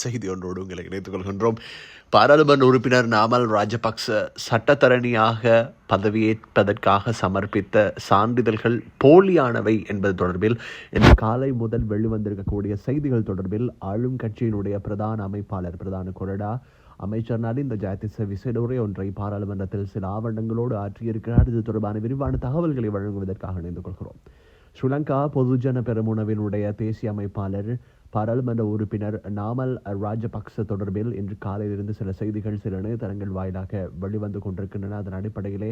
செய்தி ஒன்றோடு உங்களை இணைத்துக் கொள்கின்றோம். பாராளுமன்ற உறுப்பினர் நாமல் ராஜபக்ச சட்டத்தரணியாக பதவியேற்பதற்காக சமர்ப்பித்த சான்றிதழ்கள் போலியானவை என்பது தொடர்பில் இன்று காலை முதல் வெளிவந்திருக்கக்கூடிய செய்திகள் தொடர்பில் ஆளும் கட்சியினுடைய பிரதான அமைப்பாளர் பிரதான கொறடா அமைச்சர் நலிந்த ஜாயதிச விசேட உரை ஒன்றை பாராளுமன்றத்தில் சில ஆவணங்களோடு ஆற்றியிருக்கிறார். இது தொடர்பான விரிவான தகவல்களை வழங்குவதற்காக இணைந்து கொள்கிறோம். ஸ்ரீலங்கா பொதுஜன பெருமுனவினுடைய தேசிய அமைப்பாளர் பாராளுமன்ற உறுப்பினர் நாமல் ராஜபக்ச தொடர்பில் இன்று காலையிலிருந்து சில செய்திகள் சில இணையதளங்கள் வாயிலாக வெளிவந்து கொண்டிருக்கின்றன. அதன் அடிப்படையிலே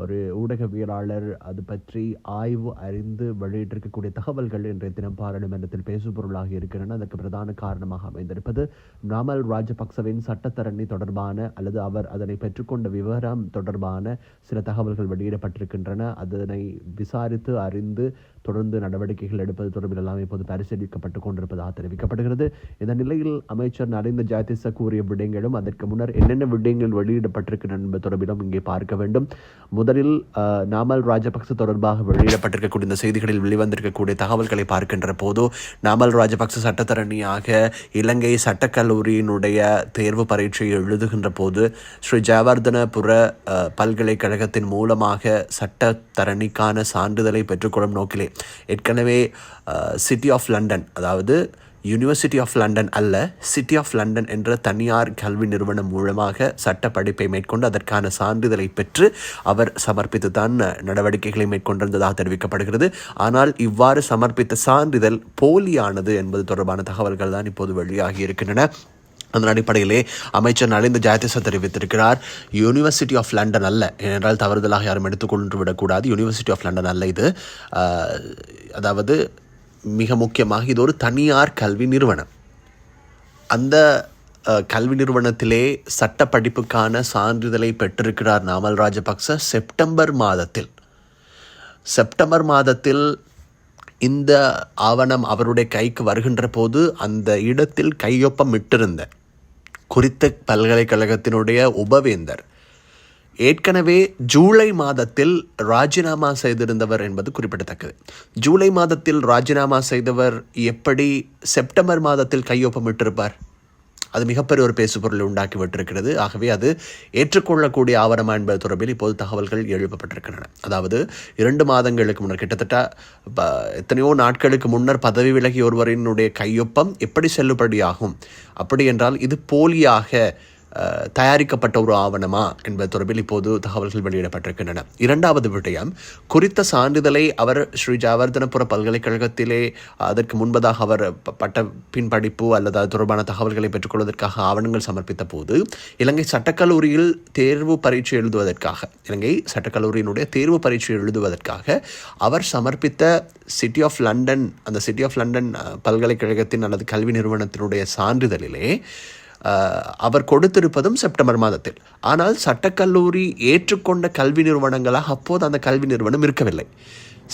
ஒரு ஊடகவியலாளர் அது பற்றி ஆய்வு அறிந்து வெளியிட்டிருக்கக்கூடிய தகவல்கள் இன்றைய தினம் பாராளுமன்றத்தில் பேசுபொருளாக இருக்கின்றன. அதற்கு பிரதான காரணமாக அமைந்திருப்பது நாமல் ராஜபக்சவின் சட்டத்தரணி தொடர்பான அல்லது அவர் அதனை பெற்றுக்கொண்ட விவரம் தொடர்பான சில தகவல்கள் வெளியிடப்பட்டிருக்கின்றன. அதனை விசாரித்து அறிந்து தொடர்ந்து நடவடிக்கைகள் எடுப்பது தொடர்பில் எல்லாம் இப்போது பரிசீலிக்கப்பட்டு கொண்டிருப்பதாக தெரிவிக்கப்படுகிறது. இந்த நிலையில் அமைச்சர் நரேந்திர ஜாயதிச கூறிய விடயங்களும் அதற்கு முன்னர் என்னென்ன விடயங்கள் வெளியிடப்பட்டிருக்கின்றன என்பது தொடர்பிலும் இங்கே பார்க்க வேண்டும். முதலில் நாமல் ராஜபக்ச தொடர்பாக வெளியிடப்பட்டிருக்கக்கூடிய இந்த செய்திகளில் வெளிவந்திருக்கக்கூடிய தகவல்களை பார்க்கின்ற போது நாமல் ராஜபக்ச சட்டத்தரணியாக இலங்கை சட்டக்கல்லூரியினுடைய தேர்வு பரீட்சையை எழுதுகின்ற போது ஸ்ரீ ஜெயவர்தனபுர பல்கலைக்கழகத்தின் மூலமாக சட்டத்தரணிக்கான சான்றிதழை பெற்றுக்கொள்ளும் நோக்கிலே ஏற்கனவே சிட்டி ஆஃப் லண்டன் அதாவது யூனிவர்சிட்டி ஆஃப் லண்டன் அல்ல சிட்டி ஆஃப் லண்டன் என்ற தனியார் கல்வி நிறுவனம் மூலமாக சட்ட படிப்பை மேற்கொண்டு அதற்கான சான்றிதழை பெற்று அவர் சமர்ப்பித்து தான் நடவடிக்கைகளை மேற்கொண்டிருந்ததாக தெரிவிக்கப்படுகிறது. ஆனால் இவ்வாறு சமர்ப்பித்த சான்றிதழ் போலியானது என்பது தொடர்பான தகவல்கள் தான் இப்போது வெளியாகி இருக்கின்றன. அதன் அடிப்படையிலே அமைச்சர் நலிந்த ஜாயதிச தெரிவித்திருக்கிறார் யூனிவர்சிட்டி ஆஃப் லண்டன் அல்ல ஏனென்றால் தவறுதலாக யாரும் எடுத்துக்கொண்டு விடக்கூடாது. யூனிவர்சிட்டி ஆஃப் லண்டன் அல்ல இது. அதாவது மிக முக்கியமாக இது ஒரு தனியார் கல்வி நிறுவனம். அந்த கல்வி நிறுவனத்திலே சட்ட படிப்புக்கான சான்றிதழை பெற்றிருக்கிறார் நாமல் ராஜபக்ச செப்டம்பர் மாதத்தில். செப்டம்பர் மாதத்தில் இந்த ஆவணம் அவருடைய கைக்கு வருகின்ற போது அந்த இடத்தில் கையொப்பமிட்டிருந்த குறித்த பல்கலைக்கழகத்தினுடைய உபவேந்தர் ஏற்கனவே ஜூலை மாதத்தில் ராஜினாமா செய்திருந்தவர் என்பது குறிப்பிடத்தக்கது. ஜூலை மாதத்தில் ராஜினாமா செய்தவர் எப்படி செப்டம்பர் மாதத்தில் கையொப்பமிட்டிருப்பார்? அது மிகப்பெரிய ஒரு பேசுபொருளை உண்டாக்கிவிட்டிருக்கிறது ஆகவே அது ஏற்றுக்கொள்ளக்கூடிய ஆவணமா என்பது தொடர்பில் இப்போது தகவல்கள் எழுப்பப்பட்டிருக்கின்றன. அதாவது இரண்டு மாதங்களுக்கு முன்னர் கிட்டத்தட்ட எத்தனையோ நாட்களுக்கு முன்னர் பதவி விலகி ஒருவரினுடைய கையொப்பம் எப்படி செல்லுபடியாகும்? அப்படி என்றால் இது போலியாக தயாரிக்கப்பட்ட ஒரு ஆவணமா என்பது தொடர்பில் இப்போது தகவல்கள் வெளியிடப்பட்டிருக்கின்றன. இரண்டாவது விடயம் குறித்த சான்றிதழை அவர் ஸ்ரீ ஜாவர்தனபுர பல்கலைக்கழகத்திலே அதற்கு முன்பதாக அவர் ப- பட்ட பின்படிப்பு அல்லது அது தொடர்பான தகவல்களை பெற்றுக்கொள்வதற்காக ஆவணங்கள் சமர்ப்பித்த போது இலங்கை சட்டக்கல்லூரியில் தேர்வு பரீட்சை எழுதுவதற்காக இலங்கை சட்டக்கல்லூரியினுடைய தேர்வு பரீட்சை எழுதுவதற்காக அவர் சமர்ப்பித்த சிட்டி ஆஃப் லண்டன் அந்த சிட்டி ஆஃப் லண்டன் பல்கலைக்கழகத்தின் அல்லது கல்வி நிறுவனத்தினுடைய சான்றிதழிலே அவர் கொடுத்திருப்பதும் செப்டம்பர் மாதத்தில். ஆனால் சட்டக்கல்லூரி ஏற்றுக்கொண்ட கல்வி நிறுவனங்களாக அப்போது அந்த கல்வி நிறுவனம் இருக்கவில்லை.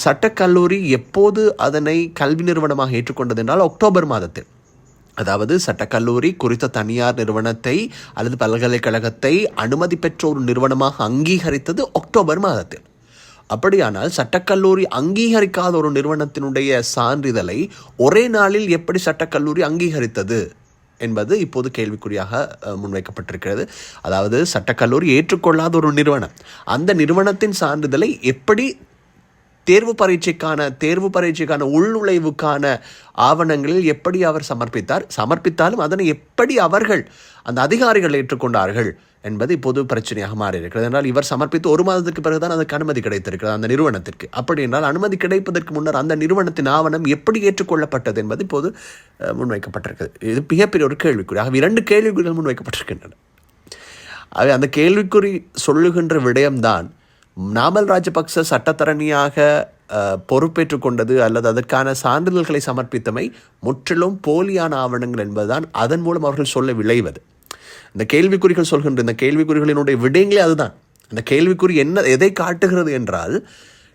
சட்டக்கல்லூரி எப்போது அதனை கல்வி நிறுவனமாக ஏற்றுக்கொண்டது என்றால் அக்டோபர் மாதத்தில். அதாவது சட்டக்கல்லூரி குறித்த தனியார் நிறுவனத்தை அல்லது பல்கலைக்கழகத்தை அனுமதி பெற்ற ஒரு நிறுவனமாக அங்கீகரித்தது அக்டோபர் மாதத்தில். அப்படியானால் சட்டக்கல்லூரி அங்கீகரிக்காத ஒரு நிறுவனத்தினுடைய சான்றிதழை ஒரே நாளில் எப்படி சட்டக்கல்லூரி அங்கீகரித்தது? என்பது இப்போது கேள்விக்குறியாக முன்வைக்கப்பட்டிருக்கிறது. அதாவது சட்டக்கல்லூரி ஏற்றுக்கொள்ளாத ஒரு நிறுவனம். அந்த நிறுவனத்தின் சான்றிதழை எப்படி தேர்வு பரீட்சைக்கான தேர்வு பரீட்சைக்கான உள்நுழைவுக்கான ஆவணங்களில் எப்படி அவர் சமர்ப்பித்தார் சமர்ப்பித்தாலும் அதனை எப்படி அவர்கள் அந்த அதிகாரிகள் ஏற்றுக்கொண்டார்கள் என்பது இப்போது பிரச்சனையாக மாறியிருக்கிறது. என்றால் இவர் சமர்ப்பித்து ஒரு மாதத்துக்கு பிறகுதான் அதுக்கு அனுமதி கிடைத்திருக்கிறது அந்த நிறுவனத்திற்கு. அப்படி என்றால் அனுமதி கிடைப்பதற்கு முன்னர் அந்த நிறுவனத்தின் ஆவணம் எப்படி ஏற்றுக்கொள்ளப்பட்டது என்பது இப்போது முன்வைக்கப்பட்டிருக்கிறது. இது மிகப்பெரிய ஒரு கேள்விக்குறி. ஆகவே இரண்டு கேள்விக்குறிகள் முன்வைக்கப்பட்டிருக்கின்றன. ஆகவே அந்த கேள்விக்குறி சொல்லுகின்ற விடயம்தான் நாமல் ராஜபக்ச சட்டத்தரணியாக பொறுப்பேற்று கொண்டது அல்லது அதற்கான சான்றிதழ்களை சமர்ப்பித்தமை முற்றிலும் போலியான ஆவணங்கள் என்பதுதான் அதன் மூலம் அவர்கள் சொல்ல விளைவது இந்த கேள்விக்குறிகள் சொல்கின்ற இந்த கேள்விக்குறிகளினுடைய விடயங்களே அதுதான். இந்த கேள்விக்குறி என்ன எதை காட்டுகிறது என்றால்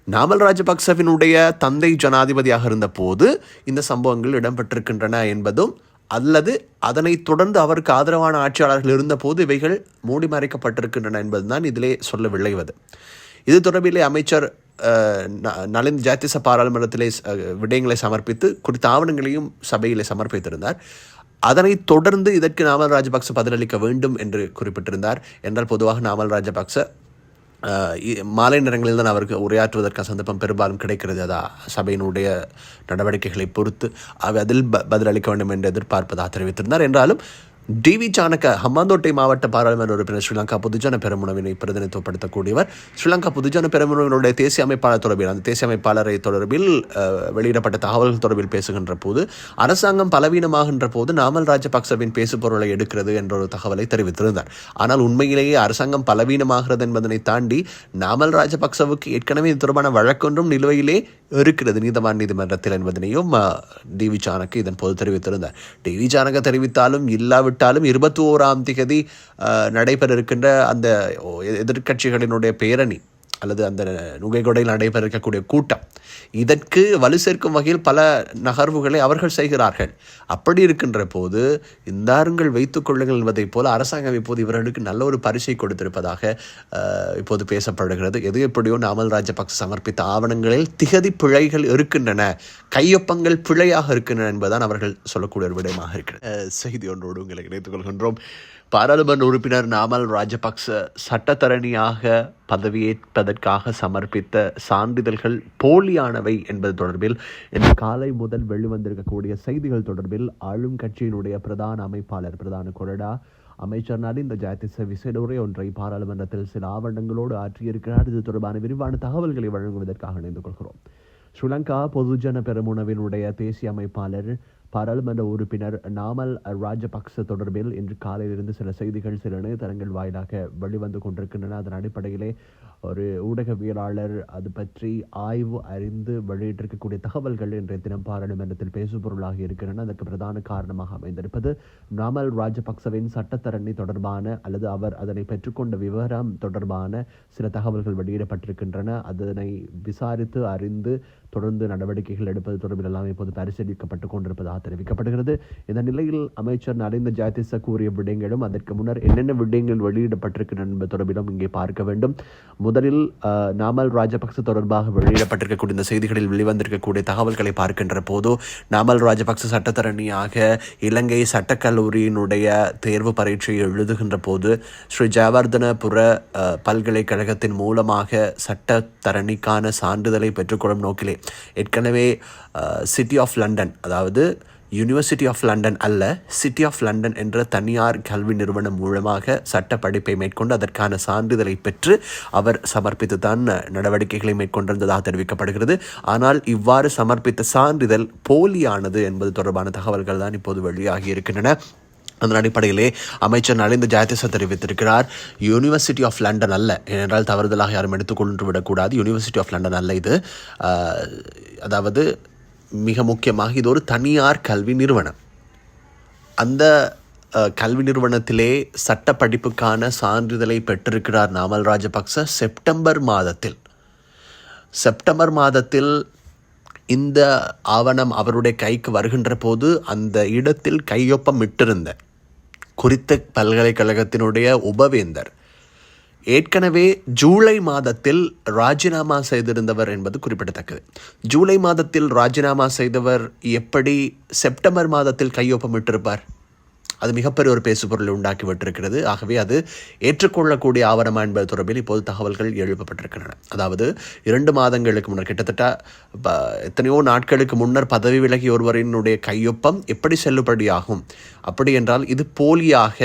நாமல் ராஜபக்சவினுடைய தந்தை ஜனாதிபதியாக இருந்தபோது இந்த சம்பவங்கள் இடம்பெற்றிருக்கின்றன என்பதும் அல்லது அதனைத் தொடர்ந்து அவருக்கு ஆதரவான ஆட்சியாளர்கள் இருந்தபோது இவைகள் மூடி மறைக்கப்பட்டிருக்கின்றன என்பதுதான் இதிலே சொல்ல விளைவது இது தொடர்பிலே அமைச்சர் அஹ், ந- ஜாத்திச பாராளுமன்றத்திலே விடயங்களை சமர்ப்பித்து குறித்த ஆவணங்களையும் சபையிலே சமர்ப்பித்திருந்தார். அதனைத் தொடர்ந்து இதற்கு நாமல் ராஜபக்ச பதிலளிக்க வேண்டும் என்று குறிப்பிட்டிருந்தார். என்றால் பொதுவாக நாமல் ராஜபக்ச மாலை நேரங்களில் தான் அவருக்கு உரையாற்றுவதற்கான சந்தர்ப்பம் பெரும்பாலும் கிடைக்கிறது. அதா சபையினுடைய நடவடிக்கைகளை பொறுத்து அவை அதில் ப பதிலளிக்க வேண்டும் என்று எதிர்பார்ப்பதாக தெரிவித்திருந்தார். என்றாலும் டிவி சாணக்க ஹம்மாந்தோட்டை மாவட்ட பாராளுமன்ற உறுப்பினர் ஸ்ரீலங்கா பொதுஜன பெருமுனவினை பிரதிநிதித்துவப்படுத்தக்கூடியவர். ஸ்ரீலங்கா பொதுஜன பெருமுனவினுடைய தேசிய அமைப்பாளர் தொடர்பில் அந்த தேசிய அமைப்பாளரை தொடர்பில் வெளியிடப்பட்ட தகவல்கள் தொடர்பில் பேசுகின்ற போது அரசாங்கம் பலவீனமாகின்ற போது நாமல் ராஜபக்சவின் பேசு பொருளை எடுக்கிறது என்ற ஒரு தகவலை தெரிவித்திருந்தார். ஆனால் உண்மையிலேயே அரசாங்கம் பலவீனமாகிறது என்பதனை தாண்டி நாமல் ராஜபக்சவுக்கு ஏற்கனவே இது தொடர்பான வழக்கொன்றும் நிலுவையிலே இருக்கிறது. நீதவான் நீதிமன்றத்தில் என்பதனையும் டிவி சாணக்கு இதன் போது தெரிவித்திருந்தார். டிவி சாணக்க தெரிவித்தாலும் இல்லாவிட்டாலும் இருபத்தி ஓராம் திகதி நடைபெற இருக்கின்ற அந்த எதிர்கட்சிகளினுடைய எதிர்க்கட்சிகளினுடைய பேரணி. அல்லது அந்த நுகைகொடையில் நடைபெற இருக்கக்கூடிய கூட்டம். இதற்கு வலு சேர்க்கும் வகையில் பல நகர்வுகளை அவர்கள் செய்கிறார்கள். அப்படி இருக்கின்ற போது இந்தாருங்கள் வைத்துக் கொள்ளுங்கள் என்பதைப் போல அரசாங்கம் இப்போது இவர்களுக்கு நல்ல ஒரு பரிசை கொடுத்திருப்பதாக இப்போது பேசப்படுகிறது. எது எப்படியோ நாமல் ராஜபக்ச சமர்ப்பித்த ஆவணங்களில் திகதி பிழைகள் இருக்கின்றன கையொப்பங்கள் பிழையாக இருக்கின்றன என்பதுதான் அவர்கள் சொல்லக்கூடிய ஒரு விடயமாக இருக்கிறது. செய்தி ஒன்றோடு உங்களை இணைத்துக் கொள்கின்றோம். பாராளுமன்ற உறுப்பினர் நாமல் ராஜபக்ச சட்டத்தரணியாக பதவியேற்பதற்காக சமர்ப்பித்த சான்றிதழ்கள் போலியானவை என்பது தொடர்பில் இன்று காலை முதல் வெளிவந்திருக்கக்கூடிய செய்திகள் தொடர்பில் ஆளும் கட்சியினுடைய பிரதான அமைப்பாளர் பிரதான கொறடா அமைச்சர் நலிந்த ஜாயதிச விசேட உரை ஒன்றை பாராளுமன்றத்தில் சில ஆவணங்களோடு ஆற்றியிருக்கிறார். இது தொடர்பான விரிவான தகவல்களை வழங்குவதற்காக இணைந்து கொள்கிறோம். ஸ்ரீலங்கா பொதுஜன பெருமுனவினுடைய தேசிய அமைப்பாளர் பாராளுமன்ற உறுப்பினர் நாமல் ராஜபக்ச தொடர்பில் இன்று காலையிலிருந்து சில செய்திகள் சில இணையதளங்கள் வாயிலாக வெளிவந்து கொண்டிருக்கின்றன. அதன் அடிப்படையிலே ஒரு ஊடகவியலாளர் அது பற்றி ஆய்வு அறிந்து வெளியிட்டிருக்கக்கூடிய தகவல்கள் இன்றைய தினம் பாராளுமன்றத்தில் பேசுபொருளாக இருக்கின்றன. அதற்கு பிரதான காரணமாக அமைந்திருப்பது நாமல் ராஜபக்சவின் சட்டத்தரணி தொடர்பான அல்லது அவர் அதனை பெற்றுக்கொண்ட விவரம் தொடர்பான சில தகவல்கள் வெளியிடப்பட்டிருக்கின்றன. அதனை விசாரித்து அறிந்து தொடர்ந்து நடவடிக்கைகள் எடுப்பது தொடர்பில் எல்லாம் இப்போது பரிசீலிக்கப்பட்டுக் கொண்டிருப்பதாக தெரிவிக்கப்படுகிறது. இந்த நிலையில் அமைச்சர் நரேந்திர ஜாதிச கூறிய விடயங்களும் அதற்கு முன்னர் என்னென்ன விடயங்கள் வெளியிடப்பட்டிருக்கின்றன என்பது தொடர்பிலும் இங்கே பார்க்க வேண்டும். முதலில் நாமல் ராஜபக்ச தொடர்பாக வெளியிடப்பட்டிருக்கக்கூடிய இந்த செய்திகளில் வெளிவந்திருக்கக்கூடிய தகவல்களை பார்க்கின்ற போது நாமல் ராஜபக்ச சட்டத்தரணியாக இலங்கை சட்டக்கல்லூரியினுடைய தேர்வு பரீட்சையை எழுதுகின்ற போது ஸ்ரீ ஜெயவர்தனபுர பல்கலைக்கழகத்தின் மூலமாக சட்டத்தரணிக்கான சான்றிதழை பெற்றுக்கொள்ளும் நோக்கிலே ஏற்கனவே சிட்டி ஆஃப் லண்டன் அதாவது யூனிவர்சிட்டி ஆஃப் லண்டன் அல்ல சிட்டி ஆஃப் லண்டன் என்ற தனியார் கல்வி நிறுவனம் மூலமாக சட்ட படிப்பை மேற்கொண்டு அதற்கான சான்றிதழை பெற்று அவர் சமர்ப்பித்து தான் நடவடிக்கைகளை மேற்கொண்டிருந்ததாக தெரிவிக்கப்படுகிறது. ஆனால் இவ்வாறு சமர்ப்பித்த சான்றிதழ் போலியானது என்பது தொடர்பான தகவல்கள் தான் இப்போது வெளியாகி இருக்கின்றன. அதன் அடிப்படையிலே அமைச்சர் நலிந்த ஜெயதிச தெரிவித்திருக்கிறார் யூனிவர்சிட்டி ஆஃப் லண்டன் அல்ல. ஏனென்றால் தவறுதலாக யாரும் எடுத்துக்கொண்டு விடக்கூடாது. யூனிவர்சிட்டி ஆஃப் லண்டன் அல்ல இது. அதாவது மிக முக்கியமாக இது ஒரு தனியார் கல்வி நிறுவனம். அந்த கல்வி நிறுவனத்திலே சட்ட படிப்புக்கான சான்றிதழை பெற்றிருக்கிறார் நாமல் ராஜபக்ச செப்டம்பர் மாதத்தில். செப்டம்பர் மாதத்தில் இந்த ஆவணம் அவருடைய கைக்கு வருகின்ற போது அந்த இடத்தில் கையொப்பமிட்டிருந்த குறித்த பல்கலைக்கழகத்தினுடைய உபவேந்தர் ஏற்கனவே ஜூலை மாதத்தில் ராஜினாமா செய்திருந்தவர் என்பது குறிப்பிடத்தக்கது. ஜூலை மாதத்தில் ராஜினாமா செய்தவர் எப்படி செப்டம்பர் மாதத்தில் கையொப்பமிட்டிருப்பார்? அது மிகப்பெரிய ஒரு பேசுபொருளை உண்டாக்கிவிட்டிருக்கிறது. ஆகவே அது ஏற்றுக்கொள்ளக்கூடிய ஆவணமா என்பது தொடர்பில் இப்போது தகவல்கள் எழுப்பப்பட்டிருக்கின்றன. அதாவது இரண்டு மாதங்களுக்கு முன்னர் கிட்டத்தட்ட எத்தனையோ நாட்களுக்கு முன்னர் பதவி விலகி ஒருவரினுடைய கையொப்பம் எப்படி செல்லுபடியாகும்? அப்படி என்றால் இது போலியாக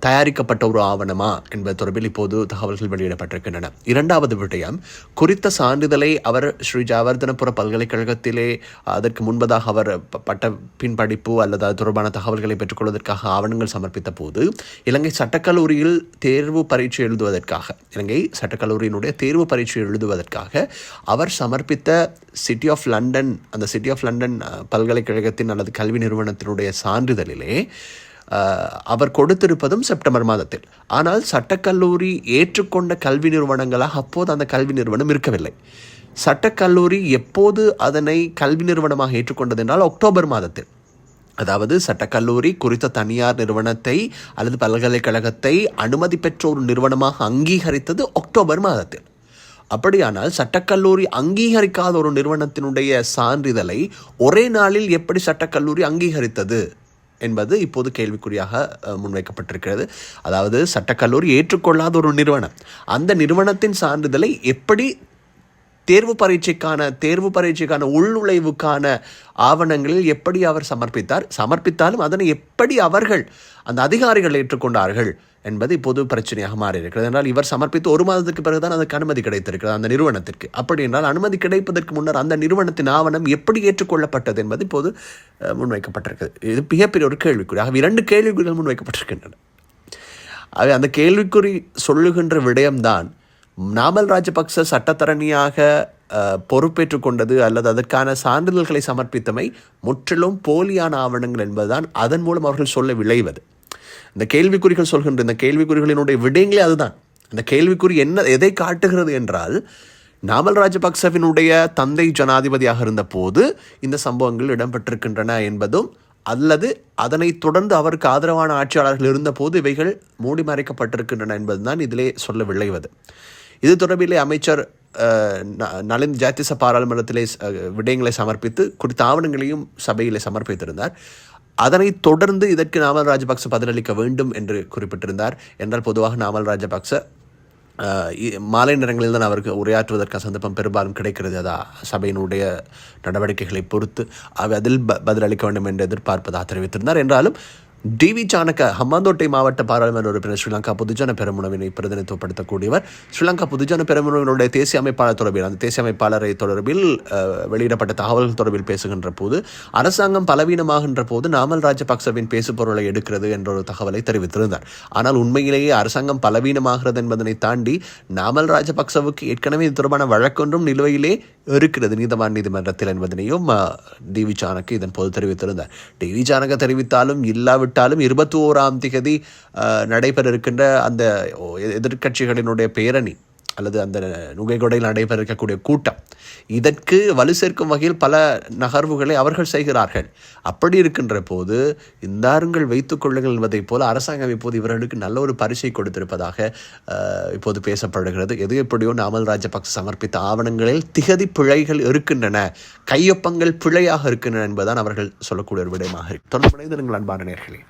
தயாரிக்கப்பட்ட ஒரு ஆவணமா என்பது தொடர்பில் இப்போது தகவல்கள் வெளியிடப்பட்டிருக்கின்றன. இரண்டாவது விடயம் குறித்த சான்றிதழை அவர் ஸ்ரீ ஜாவர்தனபுர பல்கலைக்கழகத்திலே அதற்கு முன்பதாக அவர் பட்ட பின்படிப்பு அல்லது அது தொடர்பான தகவல்களை பெற்றுக்கொள்வதற்காக ஆவணங்கள் சமர்ப்பித்த போது இலங்கை சட்டக்கல்லூரியில் தேர்வு பரீட்சை எழுதுவதற்காக இலங்கை சட்டக்கல்லூரியினுடைய தேர்வு பரீட்சை எழுதுவதற்காக அவர் சமர்ப்பித்த சிட்டி ஆஃப் லண்டன் அந்த சிட்டி ஆஃப் லண்டன் பல்கலைக்கழகத்தின் அல்லது கல்வி நிறுவனத்தினுடைய சான்றிதழிலே அவர் கொடுத்திருப்பதும் செப்டம்பர் மாதத்தில். ஆனால் சட்டக்கல்லூரி ஏற்றுக்கொண்ட கல்வி நிறுவனங்களாக அப்போது அந்த கல்வி நிறுவனம் இருக்கவில்லை. சட்டக்கல்லூரி எப்போது அதனை கல்வி நிறுவனமாக ஏற்றுக்கொண்டது என்றால் அக்டோபர் மாதத்தில். அதாவது சட்டக்கல்லூரி குறித்த தனியார் நிறுவனத்தை அல்லது பல்கலைக்கழகத்தை அனுமதி பெற்ற ஒரு நிறுவனமாக அங்கீகரித்தது அக்டோபர் மாதத்தில். அப்படியானால் சட்டக்கல்லூரி அங்கீகரிக்காத ஒரு நிறுவனத்தினுடைய சான்றிதழை ஒரே நாளில் எப்படி சட்டக்கல்லூரி அங்கீகரித்தது? என்பது இப்போது கேள்விக்குறியாக முன்வைக்கப்பட்டிருக்கிறது. அதாவது சட்டக்கல்லூரி ஏற்றுக்கொள்ளாத ஒரு நிறுவனம். அந்த நிறுவனத்தின் சான்றிதழை எப்படி தேர்வு பரீட்சைக்கான தேர்வு பரீட்சைக்கான உள்நுழைவுக்கான ஆவணங்களில் எப்படி அவர் சமர்ப்பித்தார் சமர்ப்பித்தாலும் அதனை எப்படி அவர்கள் அந்த அதிகாரிகள் ஏற்றுக்கொண்டார்கள் என்பது இப்போது பிரச்சனையாக மாறியிருக்கிறது. என்றால் இவர் சமர்ப்பித்து ஒரு மாதத்துக்கு பிறகுதான் அதுக்கு அனுமதி கிடைத்திருக்கிறது அந்த நிறுவனத்திற்கு. அப்படி என்றால் அனுமதி கிடைப்பதற்கு முன்னர் அந்த நிறுவனத்தின் ஆவணம் எப்படி ஏற்றுக்கொள்ளப்பட்டது என்பது இப்போது முன்வைக்கப்பட்டிருக்கிறது. இது மிகப்பெரிய ஒரு கேள்விக்குறி. ஆகவே இரண்டு கேள்விக்குறிகள் முன்வைக்கப்பட்டிருக்கின்றன. ஆகவே அந்த கேள்விக்குறி சொல்லுகின்ற விடயம்தான் நாமல் ராஜபக்ச சட்டத்தரணியாக அஹ், பொறுப்பேற்றுக் கொண்டது அல்லது அதற்கான சான்றிதழ்களை சமர்ப்பித்தமை முற்றிலும் போலியான ஆவணங்கள் என்பதுதான் அதன் மூலம் அவர்கள் சொல்ல விளைவது இந்த கேள்விக்குறிகள் சொல்கின்ற இந்த கேள்விக்குறிகளினுடைய விடயங்களே அதுதான். அந்த கேள்விக்குறி என்ன எதை காட்டுகிறது என்றால் நாமல் ராஜபக்சவினுடைய தந்தை ஜனாதிபதியாக இருந்தபோது இந்த சம்பவங்கள் இடம்பெற்றிருக்கின்றன என்பதும் அல்லது அதனைத் தொடர்ந்து அவருக்கு ஆதரவான ஆட்சியாளர்கள் இருந்தபோது இவைகள் மூடி மறைக்கப்பட்டிருக்கின்றன என்பதுதான் இதிலே சொல்ல விளைவது இது தொடர்பிலே அமைச்சர் நலின் ஜாத்திச பாராளுமன்றத்திலே விடயங்களை சமர்ப்பித்து குறித்த ஆவணங்களையும் சபையிலே சமர்ப்பித்திருந்தார். அதனைத் தொடர்ந்து இதற்கு நாமல் ராஜபக்ச பதிலளிக்க வேண்டும் என்று குறிப்பிட்டிருந்தார். என்றால் பொதுவாக நாமல் ராஜபக்ச இ- மாலை நேரங்களில் தான் அவருக்கு உரையாற்றுவதற்கான சந்தர்ப்பம் பெரும்பாலும் கிடைக்கிறது. அதா சபையினுடைய நடவடிக்கைகளை பொறுத்து அவை அதில் ப பதிலளிக்க வேண்டும் என்று எதிர்பார்ப்பதாக தெரிவித்திருந்தார். என்றாலும் டிவி சாணக்க ஹம்மாந்தோட்டை மாவட்ட பாராளுமன்ற உறுப்பினர் ஸ்ரீலங்கா பொதுஜன பெருமுனவினை பிரதிநிதித்துவப்படுத்தக்கூடியவர். ஸ்ரீலங்கா பொதுஜன பெருமுனவினுடைய தேசிய அமைப்பாளர் தொடர்பில் அந்த தேசிய அமைப்பாளரை தொடர்பில் வெளியிடப்பட்ட தகவல்கள் தொடர்பில் பேசுகின்ற போது அரசாங்கம் பலவீனமாகின்ற போது நாமல் ராஜபக்சவின் பேசுபொருளை எடுக்கிறது என்ற ஒரு தகவலை தெரிவித்திருந்தார். ஆனால் உண்மையிலேயே அரசாங்கம் பலவீனமாகிறது என்பதனை தாண்டி நாமல் ராஜபக்சவுக்கு ஏற்கனவே இது தொடர்பான வழக்கொன்றும் நிலுவையிலே இருக்கிறது. நீதவான் நீதிமன்றத்தில் என்பதனையும் டிவி சாணக்கு இதன் போது தெரிவித்திருந்தார். டிவி சாணக்க தெரிவித்தாலும் இல்லாவிட்டாலும் இருபத்தி ஓராம் திகதி நடைபெற இருக்கின்ற அந்த எதிர்கட்சிகளினுடைய எதிர்க்கட்சிகளினுடைய பேரணி. அல்லது அந்த நுகைகொடையில் நடைபெற இருக்கக்கூடிய கூட்டம். இதற்கு வலு சேர்க்கும் வகையில் பல நகர்வுகளை அவர்கள் செய்கிறார்கள். அப்படி இருக்கின்ற போது இந்தாருங்கள் வைத்துக் கொள்ளுங்கள் என்பதைப் போல அரசாங்கம் இப்போது இவர்களுக்கு நல்ல ஒரு பரிசை கொடுத்திருப்பதாக இப்போது பேசப்படுகிறது. எது எப்படியோ நாமல் ராஜபக்ச சமர்ப்பித்த ஆவணங்களில் திகதி பிழைகள் இருக்கின்றன கையொப்பங்கள் பிழையாக இருக்கின்றன என்பதுதான் அவர்கள் சொல்லக்கூடிய ஒரு விடயமாக இருக்கு. தொடர்புடைய அன்பான நேர்களே.